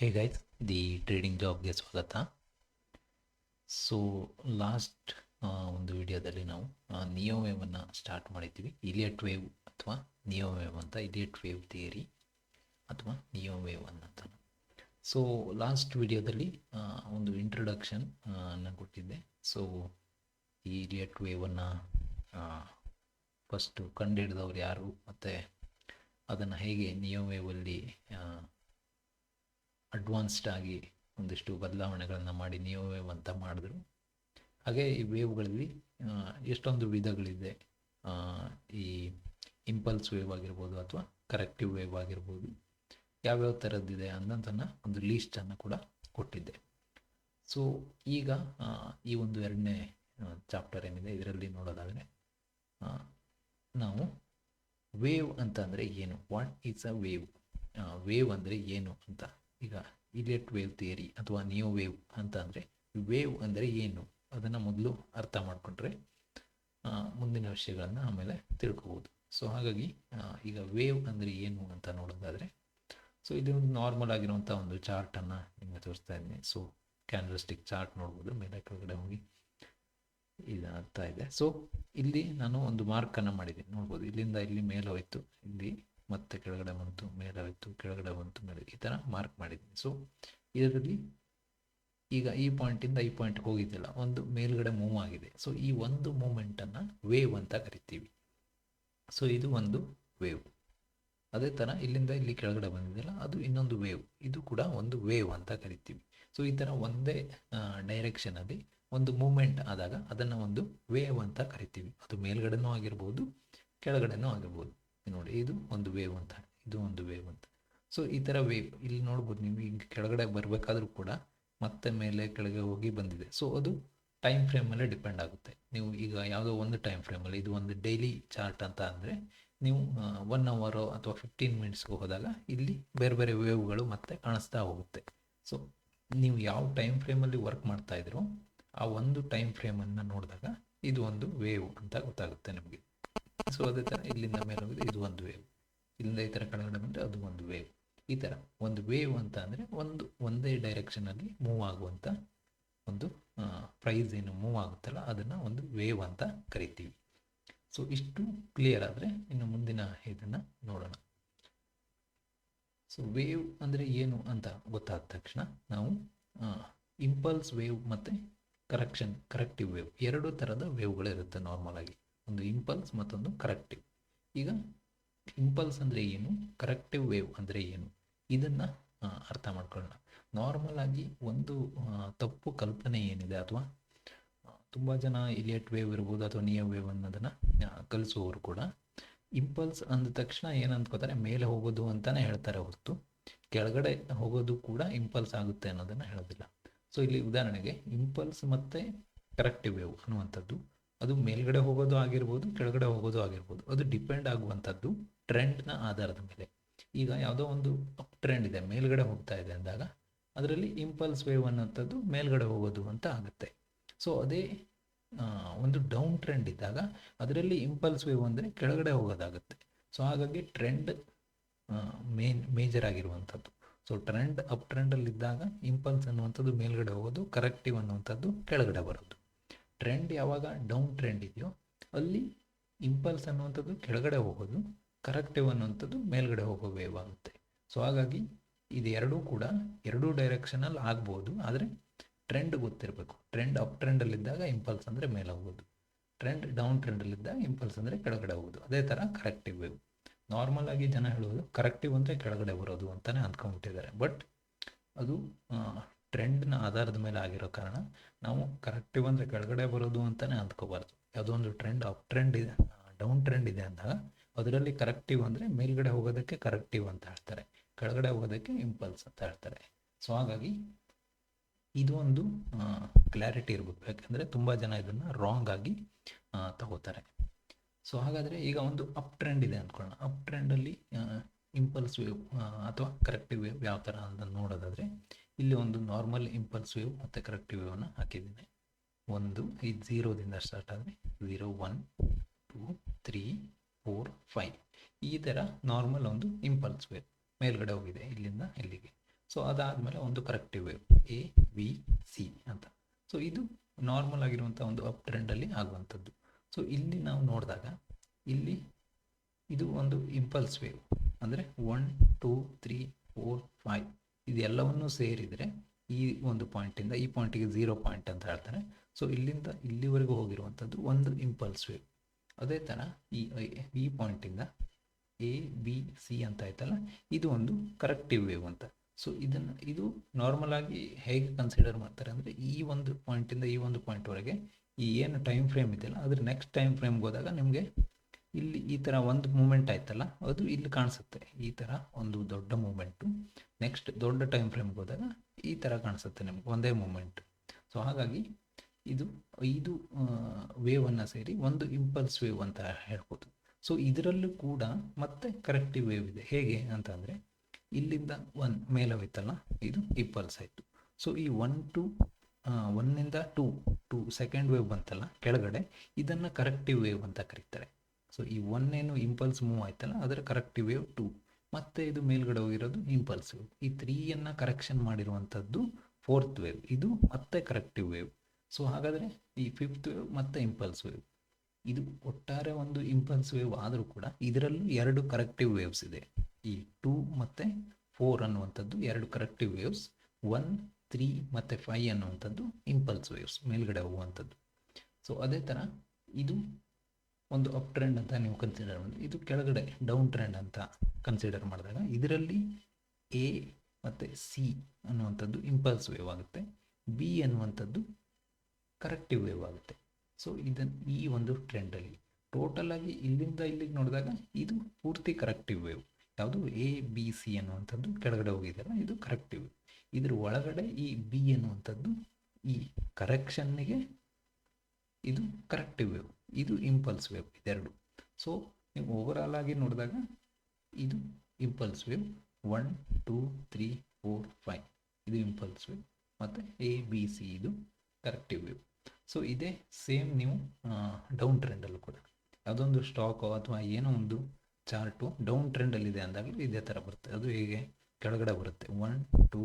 Hey guys the trading ಜಾಬ್ಗೆ ಸ್ವಾಗತ. So last ಒಂದು ವಿಡಿಯೋದಲ್ಲಿ ನಾವು ನಿಯೋ ವೇವನ್ನು ಸ್ಟಾರ್ಟ್ ಮಾಡಿದ್ವಿ ಇಲಿಯಟ್ ವೇವ್ ಅಥವಾ ನಿಯೋ ವೇವ್ ಅಂತ ಇಲಿಯಟ್ ವೇವ್ ಥಿಯರಿ ಅಥವಾ ನಿಯೋ ವೇವ್ ಅಂತ. ಸೊ ಲಾಸ್ಟ್ ವಿಡಿಯೋದಲ್ಲಿ ಒಂದು ಇಂಟ್ರೊಡಕ್ಷನ್ ಅನ್ನು ಕೊಟ್ಟಿದ್ದೆ. ಸೊ ಈ ಇಲಿಯಟ್ ವೇವನ್ನು ಫಸ್ಟು ಕಂಡುಹಿಡಿದವ್ರು ಯಾರು, ಮತ್ತು ಅದನ್ನು ಹೇಗೆ ನಿಯೋ ವೇವಲ್ಲಿ ಅಡ್ವಾನ್ಸ್ಡ್ ಆಗಿ ಒಂದಿಷ್ಟು ಬದಲಾವಣೆಗಳನ್ನು ಮಾಡಿ ನಿಯೋ ವೇವ್ ಅಂತ ಮಾಡಿದ್ರು. ಹಾಗೆ ಈ ವೇವ್ಗಳಲ್ಲಿ ಎಷ್ಟೊಂದು ವಿಧಗಳಿದೆ. ಈ ಇಂಪಲ್ಸ್ ವೇವ್ ಆಗಿರ್ಬೋದು ಅಥವಾ ಕರೆಕ್ಟಿವ್ ವೇವ್ ಆಗಿರ್ಬೋದು. ಯಾವ್ಯಾವ ಥರದ್ದಿದೆ ಅನ್ನೋದನ್ನು ಒಂದು ಲೀಸ್ಟನ್ನು ಕೂಡ ಕೊಟ್ಟಿದ್ದೆ. ಸೊ ಈಗ ಈ ಒಂದು ಎರಡನೇ ಚಾಪ್ಟರ್ ಏನಿದೆ, ಇದರಲ್ಲಿ ನೋಡೋದಾದರೆ ನಾವು ವೇವ್ ಅಂತ ಅಂದರೆ ಏನು? What is a wave wave ಅಂದರೆ ಏನು ಅಂತ. ಈಗ ಇಲಿಯಟ್ ವೇವ್ ಥಿಯರಿ ಅಥವಾ ನಿಯೋ ವೇವ್ ಅಂತ ಅಂದರೆ ವೇವ್ ಅಂದರೆ ಏನು? ಅದನ್ನು ಮೊದಲು ಅರ್ಥ ಮಾಡಿಕೊಂಡ್ರೆ ಮುಂದಿನ ವಿಷಯಗಳನ್ನು ಆಮೇಲೆ ತಿಳ್ಕೋಬೋದು. ಸೊ ಹಾಗಾಗಿ ಈಗ ವೇವ್ ಅಂದರೆ ಏನು ಅಂತ ನೋಡೋದಾದರೆ ಸೊ ಇದು ಒಂದು ನಾರ್ಮಲ್ ಆಗಿರುವಂಥ ಒಂದು ಚಾರ್ಟನ್ನು ನಿಮಗೆ ತೋರಿಸ್ತಾ ಇದ್ದೀನಿ. ಸೊ ಕ್ಯಾನ್ವಸ್ಟಿಕ್ ಚಾರ್ಟ್ ನೋಡ್ಬೋದು, ಮೇಲೆ ಕೆಳಗಡೆ ಹೋಗಿ ಇದು ಆಗ್ತಾ ಇದೆ. ಸೊ ಇಲ್ಲಿ ನಾನು ಒಂದು ಮಾರ್ಕನ್ನು ಮಾಡಿದ್ದೀನಿ. ನೋಡ್ಬೋದು, ಇಲ್ಲಿಂದ ಇಲ್ಲಿ ಮೇಲೆ ಹೋಯ್ತು ಇಲ್ಲಿ ಮತ್ತೆ ಕೆಳಗಡೆ ಬಂತು, ಮೇಲೆ ಹೋಯ್ತು, ಕೆಳಗಡೆ ಬಂತು, ಮೇಲೆ ಈ ಥರ ಮಾರ್ಕ್ ಮಾಡಿದ್ದೀನಿ ಸೊ ಇದರಲ್ಲಿ ಈಗ ಈ ಪಾಯಿಂಟಿಂದ ಈ ಪಾಯಿಂಟ್ ಹೋಗಿದ್ದಿಲ್ಲ ಒಂದು ಮೇಲ್ಗಡೆ ಮೂವ್ ಆಗಿದೆ. ಸೊ ಈ ಒಂದು ಮೂಮೆಂಟನ್ನು ವೇವ್ ಅಂತ ಕರಿತೀವಿ. ಸೊ ಇದು ಒಂದು ವೇವ್ ಅದೇ ಥರ ಇಲ್ಲಿಂದ ಇಲ್ಲಿ ಕೆಳಗಡೆ ಬಂದಿದೆಯಲ್ಲ ಅದು ಇನ್ನೊಂದು ವೇವ್ ಇದು ಕೂಡ ಒಂದು ವೇವ್ ಅಂತ ಕರಿತೀವಿ. ಸೊ ಈ ಥರ ಒಂದೇ ಡೈರೆಕ್ಷನಲ್ಲಿ ಒಂದು ಮೂಮೆಂಟ್ ಆದಾಗ ಅದನ್ನು ಒಂದು ವೇವ್ ಅಂತ ಕರಿತೀವಿ. ಅದು ಮೇಲ್ಗಡೆನೂ ಆಗಿರ್ಬೋದು, ಕೆಳಗಡೆನೂ ಆಗಿರ್ಬೋದು. ನೋಡಿ ಇದು ಒಂದು ವೇವ್ ಅಂತ, ಇದು ಒಂದು ವೇವ್ ಅಂತ. ಸೊ ಈ ಥರ ವೇವ್ ಇಲ್ಲಿ ನೋಡ್ಬೋದು ನೀವು ಈಗ ಕೆಳಗಡೆ ಬರಬೇಕಾದ್ರೂ ಕೂಡ ಮತ್ತೆ ಮೇಲೆ ಕೆಳಗೆ ಹೋಗಿ ಬಂದಿದೆ. ಸೊ ಅದು ಟೈಮ್ ಫ್ರೇಮಲ್ಲೇ ಡಿಪೆಂಡ್ ಆಗುತ್ತೆ. ನೀವು ಈಗ ಯಾವುದೋ ಒಂದು ಟೈಮ್ ಫ್ರೇಮಲ್ಲಿ ಇದು ಒಂದು ಡೈಲಿ ಚಾರ್ಟ್ ಅಂತ ಅಂದರೆ ನೀವು ಒನ್ ಅವರು ಅಥವಾ ಫಿಫ್ಟೀನ್ ಮಿನಿಟ್ಸ್ಗೆ ಹೋದಾಗ ಇಲ್ಲಿ ಬೇರೆ ಬೇರೆ ವೇವ್ಗಳು ಮತ್ತೆ ಕಾಣಿಸ್ತಾ ಹೋಗುತ್ತೆ. ಸೊ ನೀವು ಯಾವ ಟೈಮ್ ಫ್ರೇಮಲ್ಲಿ ವರ್ಕ್ ಮಾಡ್ತಾ ಇದ್ರೋ, ಆ ಒಂದು ಟೈಮ್ ಫ್ರೇಮನ್ನು ನೋಡಿದಾಗ ಇದು ಒಂದು ವೇವ್ ಅಂತ ಗೊತ್ತಾಗುತ್ತೆ ನಿಮಗೆ. ಸೊ ಅದೇ ಥರ ಇಲ್ಲಿಂದ ಮೇಲೆ ಹೋಗಿದೆ ಇದು ಒಂದು ವೇವ್ ಇಲ್ಲಿಂದ ಈ ಥರ ಕೆಳಗಡೆ ಬಂದರೆ ಅದು ಒಂದು ವೇವ್ ಈ ಥರ ಒಂದು ವೇವ್ ಅಂತ ಅಂದರೆ ಒಂದು, ಒಂದೇ ಡೈರೆಕ್ಷನಲ್ಲಿ ಮೂವ್ ಆಗುವಂಥ ಒಂದು ಪ್ರೈಸ್ ಏನು ಮೂವ್ ಆಗುತ್ತಲ್ಲ ಅದನ್ನು ಒಂದು ವೇವ್ ಅಂತ ಕರಿತೀವಿ. ಸೊ ಇಷ್ಟು ಕ್ಲಿಯರ್ ಆದರೆ ಇನ್ನು ಮುಂದಿನ ಇದನ್ನು ನೋಡೋಣ. ಸೊ ವೇವ್ ಅಂದರೆ ಏನು ಅಂತ ಗೊತ್ತಾದ ತಕ್ಷಣ ನಾವು ಇಂಪಲ್ಸ್ ವೇವ್ ಮತ್ತು ಕರೆಕ್ಷನ್ ಕರೆಕ್ಟಿವ್ ವೇವ್ ಎರಡು ಥರದ ವೇವ್ಗಳಿರುತ್ತೆ ನಾರ್ಮಲ್ ಆಗಿ. ಒಂದು ಇಂಪಲ್ಸ್ ಮತ್ತೊಂದು ಕರೆಕ್ಟಿವ್ ಈಗ ಇಂಪಲ್ಸ್ ಅಂದರೆ ಏನು? ಕರೆಕ್ಟಿವ್ ವೇವ್ ಅಂದರೆ ಏನು? ಇದನ್ನು ಅರ್ಥ ಮಾಡ್ಕೊಳ್ಳೋಣ. ನಾರ್ಮಲ್ ಆಗಿ ಒಂದು ತಪ್ಪು ಕಲ್ಪನೆ ಏನಿದೆ ಅಥವಾ ತುಂಬ ಜನ ಇಲಿಯಟ್ ವೇವ್ ಇರ್ಬೋದು ಅಥವಾ ನಿಯ ವೇವ್ ಅನ್ನೋದನ್ನು ಕಲಿಸುವವರು ಕೂಡ ಇಂಪಲ್ಸ್ ಅಂದ ತಕ್ಷಣ ಏನು ಮೇಲೆ ಹೋಗೋದು ಅಂತಲೇ ಹೇಳ್ತಾರೆ ಹೊರತು. ಕೆಳಗಡೆ ಹೋಗೋದು ಕೂಡ ಇಂಪಲ್ಸ್ ಆಗುತ್ತೆ ಅನ್ನೋದನ್ನು ಹೇಳೋದಿಲ್ಲ. ಸೊ ಇಲ್ಲಿ ಉದಾಹರಣೆಗೆ ಇಂಪಲ್ಸ್ ಮತ್ತು ಕರೆಕ್ಟಿವ್ ವೇವ್ ಅನ್ನುವಂಥದ್ದು. ಅದು ಮೇಲ್ಗಡೆ ಹೋಗೋದು ಆಗಿರ್ಬೋದು, ಕೆಳಗಡೆ ಹೋಗೋದು ಆಗಿರ್ಬೋದು. ಅದು ಡಿಪೆಂಡ್ ಆಗುವಂಥದ್ದು ಟ್ರೆಂಡ್ನ ಆಧಾರದ ಮೇಲೆ. ಈಗ ಯಾವುದೋ ಒಂದು ಅಪ್ ಟ್ರೆಂಡ್ ಇದೆ, ಮೇಲ್ಗಡೆ ಹೋಗ್ತಾ ಇದೆ ಅಂದಾಗ ಅದರಲ್ಲಿ ಇಂಪಲ್ಸ್ ವೇವ್ ಅನ್ನೋಂಥದ್ದು ಮೇಲ್ಗಡೆ ಹೋಗೋದು ಅಂತ ಆಗುತ್ತೆ. ಸೊ ಅದೇ ಒಂದು ಡೌನ್ ಟ್ರೆಂಡ್ ಇದ್ದಾಗ ಅದರಲ್ಲಿ ಇಂಪಲ್ಸ್ ವೇವ್ ಅಂದರೆ ಕೆಳಗಡೆ ಹೋಗೋದಾಗುತ್ತೆ. ಸೊ ಹಾಗಾಗಿ ಟ್ರೆಂಡ್ ಮೇನ್ ಮೇಜರ್ ಆಗಿರುವಂಥದ್ದು. ಸೊ ಟ್ರೆಂಡ್ ಅಪ್ ಟ್ರೆಂಡಲ್ಲಿದ್ದಾಗ ಇಂಪಲ್ಸ್ ಅನ್ನುವಂಥದ್ದು ಮೇಲ್ಗಡೆ ಹೋಗೋದು ಕರೆಕ್ಟಿವ್ ಅನ್ನುವಂಥದ್ದು ಕೆಳಗಡೆ ಬರೋದು. ಟ್ರೆಂಡ್ ಯಾವಾಗ ಡೌನ್ ಟ್ರೆಂಡ್ ಇದೆಯೋ ಅಲ್ಲಿ ಇಂಪಲ್ಸ್ ಅನ್ನುವಂಥದ್ದು ಕೆಳಗಡೆ ಹೋಗೋದು ಕರೆಕ್ಟಿವ್ ಅನ್ನುವಂಥದ್ದು ಮೇಲ್ಗಡೆ ಹೋಗೋ ವೇವ್ ಆಗುತ್ತೆ. ಸೊ ಹಾಗಾಗಿ ಇದು ಎರಡೂ ಕೂಡ ಎರಡೂ ಡೈರೆಕ್ಷನಲ್ಲಿ ಆಗ್ಬೋದು, ಆದರೆ ಟ್ರೆಂಡ್ ಗೊತ್ತಿರಬೇಕು. ಟ್ರೆಂಡ್ ಅಪ್ ಟ್ರೆಂಡಲ್ಲಿದ್ದಾಗ ಇಂಪಲ್ಸ್ ಅಂದರೆ ಮೇಲೆ ಹೋಗೋದು. ಟ್ರೆಂಡ್ ಡೌನ್ ಟ್ರೆಂಡಲ್ಲಿದ್ದಾಗ ಇಂಪಲ್ಸ್ ಅಂದರೆ ಕೆಳಗಡೆ ಹೋಗೋದು. ಅದೇ ಥರ ಕರೆಕ್ಟಿವ್ ವೇವ್ ನಾರ್ಮಲ್ ಆಗಿ ಜನ ಹೇಳೋದು ಕರೆಕ್ಟಿವ್ ಅಂದರೆ ಕೆಳಗಡೆ ಬರೋದು ಅಂತಲೇ ಅಂದ್ಕೊಂಡ್ಬಿಟ್ಟಿದ್ದಾರೆ. ಬಟ್ ಅದು ಟ್ರೆಂಡ್ನ ಆಧಾರದ ಮೇಲೆ ಆಗಿರೋ ಕಾರಣ ನಾವು ಕರೆಕ್ಟಿವ್ ಅಂದರೆ ಕೆಳಗಡೆ ಬರೋದು ಅಂತಲೇ ಅಂದ್ಕೋಬಾರ್ದು. ಯಾವುದೋ ಒಂದು ಟ್ರೆಂಡ್ ಅಪ್ ಟ್ರೆಂಡ್ ಇದೆ ಡೌನ್ ಟ್ರೆಂಡ್ ಇದೆ ಅಂದಾಗ ಅದರಲ್ಲಿ ಕರೆಕ್ಟಿವ್ ಅಂದರೆ ಮೇಲ್ಗಡೆ ಹೋಗೋದಕ್ಕೆ ಕರೆಕ್ಟಿವ್ ಅಂತ ಹೇಳ್ತಾರೆ, ಕೆಳಗಡೆ ಹೋಗೋದಕ್ಕೆ ಇಂಪಲ್ಸ್ ಅಂತ ಹೇಳ್ತಾರೆ. ಸೊ ಹಾಗಾಗಿ ಇದು ಒಂದು ಕ್ಲಾರಿಟಿ ಇರಬೇಕು ಯಾಕೆಂದರೆ ತುಂಬ ಜನ ಇದನ್ನು ರಾಂಗ್ ಆಗಿ ತಗೋತಾರೆ. ಸೊ ಹಾಗಾದರೆ ಈಗ ಒಂದು ಅಪ್ ಟ್ರೆಂಡ್ ಇದೆ ಅಂದ್ಕೊಳ್ಳೋಣ. ಅಪ್ ಟ್ರೆಂಡಲ್ಲಿ ಇಂಪಲ್ಸ್ ವೇವ್ ಅಥವಾ ಕರೆಕ್ಟಿವ್ ವೇವ್ ಯಾವ ಥರ ಅಂತ ನೋಡೋದಾದರೆ ಇಲ್ಲಿ ಒಂದು ನಾರ್ಮಲ್ ಇಂಪಲ್ಸ್ ವೇವ್ ಮತ್ತು ಕರೆಕ್ಟಿವ್ ವೇವನ್ನು ಹಾಕಿದ್ದೀನಿ. ಒಂದು ಇದು ಝೀರೋದಿಂದ ಸ್ಟಾರ್ಟ್ ಆದರೆ zero one two three four five ಈ ಥರ ನಾರ್ಮಲ್ ಒಂದು ಇಂಪಲ್ಸ್ ವೇವ್ ಮೇಲ್ಗಡೆ ಹೋಗಿದೆ, ಇಲ್ಲಿಂದ ಇಲ್ಲಿಗೆ. ಸೊ ಅದಾದಮೇಲೆ ಒಂದು corrective wave A B C ಅಂತ. ಸೊ ಇದು ನಾರ್ಮಲ್ ಆಗಿರುವಂಥ ಒಂದು ಅಪ್ ಟ್ರೆಂಡಲ್ಲಿ ಆಗುವಂಥದ್ದು. ಸೊ ಇಲ್ಲಿ ನಾವು ನೋಡಿದಾಗ, ಇಲ್ಲಿ ಇದು ಒಂದು ಇಂಪಲ್ಸ್ ವೇವ್ ಅಂದರೆ one two three four five ಇದೆಲ್ಲವನ್ನೂ ಸೇರಿದರೆ ಈ ಒಂದು ಪಾಯಿಂಟಿಂದ ಈ ಪಾಯಿಂಟಿಗೆ ಝೀರೋ ಪಾಯಿಂಟ್ ಅಂತ ಹೇಳ್ತಾರೆ. ಸೊ ಇಲ್ಲಿಂದ ಇಲ್ಲಿವರೆಗೂ ಹೋಗಿರುವಂಥದ್ದು ಒಂದು ಇಂಪಲ್ಸ್ ವೇವ್ ಅದೇ ಥರ ಈ ಈ ಪಾಯಿಂಟಿಂದ ಎ ಬಿ ಸಿ ಅಂತ ಆಯ್ತಲ್ಲ, ಇದು ಒಂದು ಕರೆಕ್ಟಿವ್ ವೇವ್ ಅಂತ. ಸೊ ಇದನ್ನು, ಇದು ನಾರ್ಮಲ್ ಆಗಿ ಹೇಗೆ ಕನ್ಸಿಡರ್ ಮಾಡ್ತಾರೆ ಅಂದರೆ ಈ ಒಂದು ಪಾಯಿಂಟಿಂದ ಈ ಒಂದು ಪಾಯಿಂಟ್ವರೆಗೆ ಈ ಏನು ಟೈಮ್ ಫ್ರೇಮ್ ಇದೆಯಲ್ಲ, ಅದ್ರ ನೆಕ್ಸ್ಟ್ ಟೈಮ್ ಫ್ರೇಮ್ಗೆ ಹೋದಾಗ ನಿಮಗೆ ಇಲ್ಲಿ ಈ ಥರ ಒಂದು ಮೂಮೆಂಟ್ ಆಯ್ತಲ್ಲ, ಅದು ಇಲ್ಲಿ ಕಾಣಿಸುತ್ತೆ. ಈ ಥರ ಒಂದು ದೊಡ್ಡ ಮೂಮೆಂಟು ನೆಕ್ಸ್ಟ್ ದೊಡ್ಡ ಟೈಮ್ ಫ್ರೇಮ್ಗೆ ಹೋದಾಗ ಈ ಥರ ಕಾಣಿಸುತ್ತೆ ನಿಮ್ಗೆ, ಒಂದೇ ಮೂಮೆಂಟ್ ಸೊ ಹಾಗಾಗಿ ಇದು ಐದು ವೇವನ್ನು ಸೇರಿ ಒಂದು ಇಂಪಲ್ಸ್ ವೇವ್ ಅಂತ ಹೇಳ್ಬೋದು. ಸೊ ಇದರಲ್ಲೂ ಕೂಡ ಮತ್ತೆ ಕರೆಕ್ಟಿವ್ ವೇವ್ ಇದೆ. ಹೇಗೆ ಅಂತಂದರೆ ಇಲ್ಲಿಂದ ಒನ್ ಮೇಲೆ ಹೋಯ್ತಲ್ಲ ಇದು ಇಂಪಲ್ಸ್ ಆಯಿತು. ಸೊ ಈ ಒನ್ ಟು ಒನ್ನಿಂದ ಟೂ ಟು ಸೆಕೆಂಡ್ ವೇವ್ ಬಂತಲ್ಲ, ಕೆಳಗಡೆ, ಇದನ್ನು ಕರೆಕ್ಟಿವ್ ವೇವ್ ಅಂತ ಕರೀತಾರೆ. ಸೊ ಈ ಒನ್ ಏನು ಇಂಪಲ್ಸ್ ಮೂವ್ ಆಯ್ತಲ್ಲ, ಅದರ ಕರೆಕ್ಟಿವ್ ವೇವ್ ಟು ಮತ್ತೆ ಇದು ಮೇಲ್ಗಡೆ ಹೋಗಿರೋದು ಇಂಪಲ್ಸ್ ವೇವ್ ಈ ತ್ರೀಯನ್ನು ಕರೆಕ್ಷನ್ ಮಾಡಿರುವಂಥದ್ದು ಫೋರ್ತ್ ವೇವ್ ಇದು ಮತ್ತೆ ಕರೆಕ್ಟಿವ್ ವೇವ್ ಸೊ ಹಾಗಾದರೆ ಈ ಫಿಫ್ತ್ ವೇವ್ ಮತ್ತೆ ಇಂಪಲ್ಸ್ ವೇವ್ ಇದು ಒಟ್ಟಾರೆ ಒಂದು ಇಂಪಲ್ಸ್ ವೇವ್ ಆದರೂ ಕೂಡ ಇದರಲ್ಲೂ ಎರಡು ಕರೆಕ್ಟಿವ್ ವೇವ್ಸ್ ಇದೆ. ಈ ಟೂ ಮತ್ತು ಫೋರ್ ಅನ್ನುವಂಥದ್ದು ಎರಡು ಕರೆಕ್ಟಿವ್ ವೇವ್ಸ್ ಒನ್ ತ್ರೀ ಮತ್ತು ಫೈವ್ ಅನ್ನುವಂಥದ್ದು ಇಂಪಲ್ಸ್ ವೇವ್ಸ್ ಮೇಲ್ಗಡೆ ಹೋಗುವಂಥದ್ದು. ಸೊ ಅದೇ ಥರ ಇದು ಒಂದು ಅಪ್ ಟ್ರೆಂಡ್ ಅಂತ ನೀವು ಕನ್ಸಿಡರ್ ಮಾಡಿದ್ರೆ ಇದು ಕೆಳಗಡೆ ಡೌನ್ ಟ್ರೆಂಡ್ ಅಂತ ಕನ್ಸಿಡರ್ ಮಾಡಿದಾಗ ಇದರಲ್ಲಿ ಎ ಮತ್ತು ಸಿ ಅನ್ನುವಂಥದ್ದು ಇಂಪಲ್ಸ್ ವೇವ್ ಆಗುತ್ತೆ. ಬಿ ಅನ್ನುವಂಥದ್ದು ಕರೆಕ್ಟಿವ್ ವೇವ್ ಆಗುತ್ತೆ. ಸೊ ಇದನ್ನು ಈ ಒಂದು ಟ್ರೆಂಡಲ್ಲಿ ಟೋಟಲ್ ಆಗಿ ಇಲ್ಲಿಂದ ಇಲ್ಲಿಗೆ ನೋಡಿದಾಗ ಇದು ಪೂರ್ತಿ ಕರೆಕ್ಟಿವ್ ವೇವ್ ಯಾವುದು? ಎ ಬಿ ಸಿ ಅನ್ನುವಂಥದ್ದು ಕೆಳಗಡೆ ಹೋಗಿದೆಯಲ್ಲ, ಇದು ಕರೆಕ್ಟಿವ್ ಇದ್ರ ಒಳಗಡೆ ಈ ಬಿ ಅನ್ನುವಂಥದ್ದು ಈ ಕರೆಕ್ಷನ್ನಿಗೆ ಇದು ಕರೆಕ್ಟಿವ್ ವೇವ್ ಇದು ಇಂಪಲ್ಸ್ ವೇವ್ ಇದೆರಡು. ಸೊ ನೀವು ಓವರಾಲ್ ಆಗಿ ನೋಡಿದಾಗ ಇದು impulse wave one two three four five ಇದು ಇಂಪಲ್ಸ್ ವೇವ್ ಮತ್ತು ಎ ಬಿ ಸಿ ಇದು ಕರೆಕ್ಟಿವ್ ವೇವ್ ಸೊ ಇದೇ ಸೇಮ್ ನೀವು ಡೌನ್ ಟ್ರೆಂಡಲ್ಲೂ ಕೂಡ. ಯಾವುದೊಂದು ಸ್ಟಾಕೋ ಅಥವಾ ಏನೋ ಒಂದು ಚಾರ್ಟು ಡೌನ್ ಟ್ರೆಂಡಲ್ಲಿದೆ ಅಂದಾಗಲೂ ಇದೇ ಥರ ಬರುತ್ತೆ. ಅದು ಹೇಗೆ ಕೆಳಗಡೆ ಬರುತ್ತೆ. One two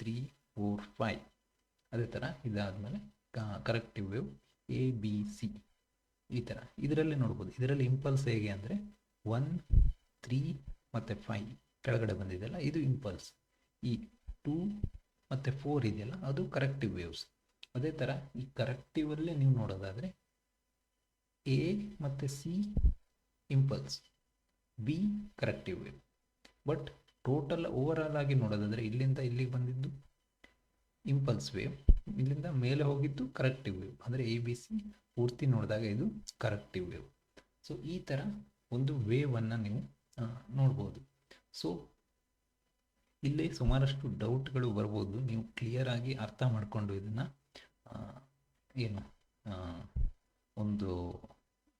three four five ಅದೇ ಥರ ಇದಾದಮೇಲೆ corrective wave A B C ಈ ಥರ ಇದರಲ್ಲಿ ನೋಡ್ಬೋದು. ಇದರಲ್ಲಿ ಇಂಪಲ್ಸ್ ಹೇಗೆ ಅಂದರೆ ಒನ್ ತ್ರೀ ಮತ್ತು ಫೈವ್ ಕೆಳಗಡೆ ಬಂದಿದೆಯಲ್ಲ, ಇದು ಇಂಪಲ್ಸ್ ಈ ಟೂ ಮತ್ತು ಫೋರ್ ಇದೆಯಲ್ಲ, ಅದು ಕರೆಕ್ಟಿವ್ ವೇವ್ಸ್ ಅದೇ ಥರ ಈ ಕರೆಕ್ಟಿವಲ್ಲೇ ನೀವು ನೋಡೋದಾದರೆ ಎ ಮತ್ತು C impulse B corrective wave but total overall ಆಗಿ ನೋಡೋದಾದರೆ ಇಲ್ಲಿಂದ ಇಲ್ಲಿಗೆ ಬಂದಿದ್ದು ಇಂಪಲ್ಸ್ ವೇವ್ ಇಲ್ಲಿಂದ ಮೇಲೆ ಹೋಗಿದ್ದು ಕರೆಕ್ಟಿವ್ ವೇವ್ ಅಂದರೆ ಎ ಬಿ ಸಿ ಪೂರ್ತಿ ನೋಡಿದಾಗ ಇದು ಕರೆಕ್ಟಿವ್ ವೇವ್ ಸೊ ಈ ಥರ ಒಂದು ವೇವನ್ನು ನೀವು ನೋಡ್ಬೋದು. ಸೊ ಇಲ್ಲಿ ಸುಮಾರಷ್ಟು ಡೌಟ್ಗಳು ಬರ್ಬೋದು. ನೀವು ಕ್ಲಿಯರ್ ಆಗಿ ಅರ್ಥ ಮಾಡಿಕೊಂಡು ಇದನ್ನು ಏನು ಒಂದು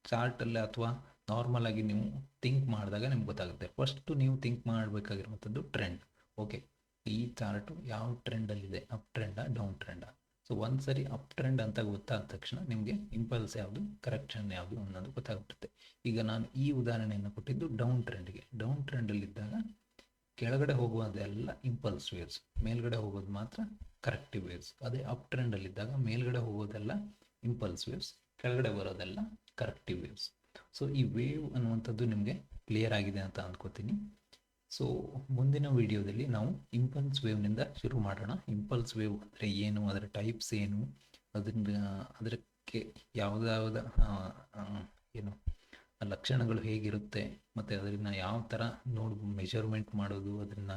ಚಾರ್ಟಲ್ಲಿ ಅಥವಾ ನಾರ್ಮಲ್ ಆಗಿ ನೀವು ಥಿಂಕ್ ಮಾಡಿದಾಗ ನಿಮ್ಗೆ ಗೊತ್ತಾಗುತ್ತೆ. ಫಸ್ಟು ನೀವು ಥಿಂಕ್ ಮಾಡಬೇಕಾಗಿರುವಂಥದ್ದು ಟ್ರೆಂಡ್ ಓಕೆ ಈ ಚಾರ್ಟು ಯಾವ ಟ್ರೆಂಡಲ್ಲಿದೆ ಅಪ್ ಟ್ರೆಂಡಾ ಡೌನ್ ಟ್ರೆಂಡಾ ಸೊ ಒಂದು ಸರಿ ಅಪ್ ಟ್ರೆಂಡ್ ಅಂತ ಗೊತ್ತಾದ ತಕ್ಷಣ ನಿಮಗೆ ಇಂಪಲ್ಸ್ ಯಾವುದು ಕರೆಕ್ಷನ್ ಯಾವುದು ಅನ್ನೋದು ಗೊತ್ತಾಗ್ಬಿಡುತ್ತೆ. ಈಗ ನಾನು ಈ ಉದಾಹರಣೆಯನ್ನು ಕೊಟ್ಟಿದ್ದು ಡೌನ್ ಟ್ರೆಂಡ್ಗೆ ಡೌನ್ ಟ್ರೆಂಡಲ್ಲಿದ್ದಾಗ ಕೆಳಗಡೆ ಹೋಗುವುದೆಲ್ಲ ಇಂಪಲ್ಸ್ ವೇವ್ಸ್ ಮೇಲ್ಗಡೆ ಹೋಗೋದು ಮಾತ್ರ ಕರೆಕ್ಟಿವ್ ವೇವ್ಸ್ ಅದೇ ಅಪ್ ಟ್ರೆಂಡಲ್ಲಿದ್ದಾಗ ಮೇಲ್ಗಡೆ ಹೋಗೋದೆಲ್ಲ ಇಂಪಲ್ಸ್ ವೇವ್ಸ್ ಕೆಳಗಡೆ ಬರೋದೆಲ್ಲ ಕರೆಕ್ಟಿವ್ ವೇವ್ಸ್ ಸೊ ಈ ವೇವ್ ಅನ್ನುವಂಥದ್ದು ನಿಮಗೆ ಕ್ಲಿಯರ್ ಆಗಿದೆ ಅಂತ ಅಂದ್ಕೋತೀನಿ. ಸೊ ಮುಂದಿನ ವಿಡಿಯೋದಲ್ಲಿ ನಾವು ಇಂಪಲ್ಸ್ ವೇವ್ನಿಂದ ಶುರು ಮಾಡೋಣ. ಇಂಪಲ್ಸ್ ವೇವ್ ಅಂದರೆ ಏನು? ಅದರ ಟೈಪ್ಸ್ ಏನು? ಅದನ್ನ ಅದಕ್ಕೆ ಯಾವುದಾವುದ ಏನು, ಲಕ್ಷಣಗಳು ಹೇಗಿರುತ್ತೆ? ಮತ್ತು ಅದರಿಂದ ಯಾವ ಥರ ನೋಡ್ ಮೆಷರ್ಮೆಂಟ್ ಮಾಡೋದು? ಅದನ್ನು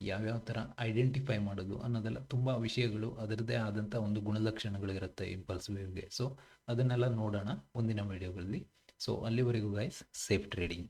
ಯಾವ್ಯಾವ ಥರ ಐಡೆಂಟಿಫೈ ಮಾಡೋದು? ಅನ್ನೋದೆಲ್ಲ ತುಂಬ ವಿಷಯಗಳು ಅದರದ್ದೇ ಆದಂಥ ಒಂದು ಗುಣಲಕ್ಷಣಗಳು ಇರುತ್ತೆ ಇಂಪಲ್ಸ್ ವೇವ್ಗೆ ಸೊ ಅದನ್ನೆಲ್ಲ ನೋಡೋಣ ಮುಂದಿನ ವೀಡಿಯೋಗಳಲ್ಲಿ. ಸೊ ಅಲ್ಲಿವರೆಗೂ ಗೈಸ್ ಸೇಫ್ ಟ್ರೇಡಿಂಗ್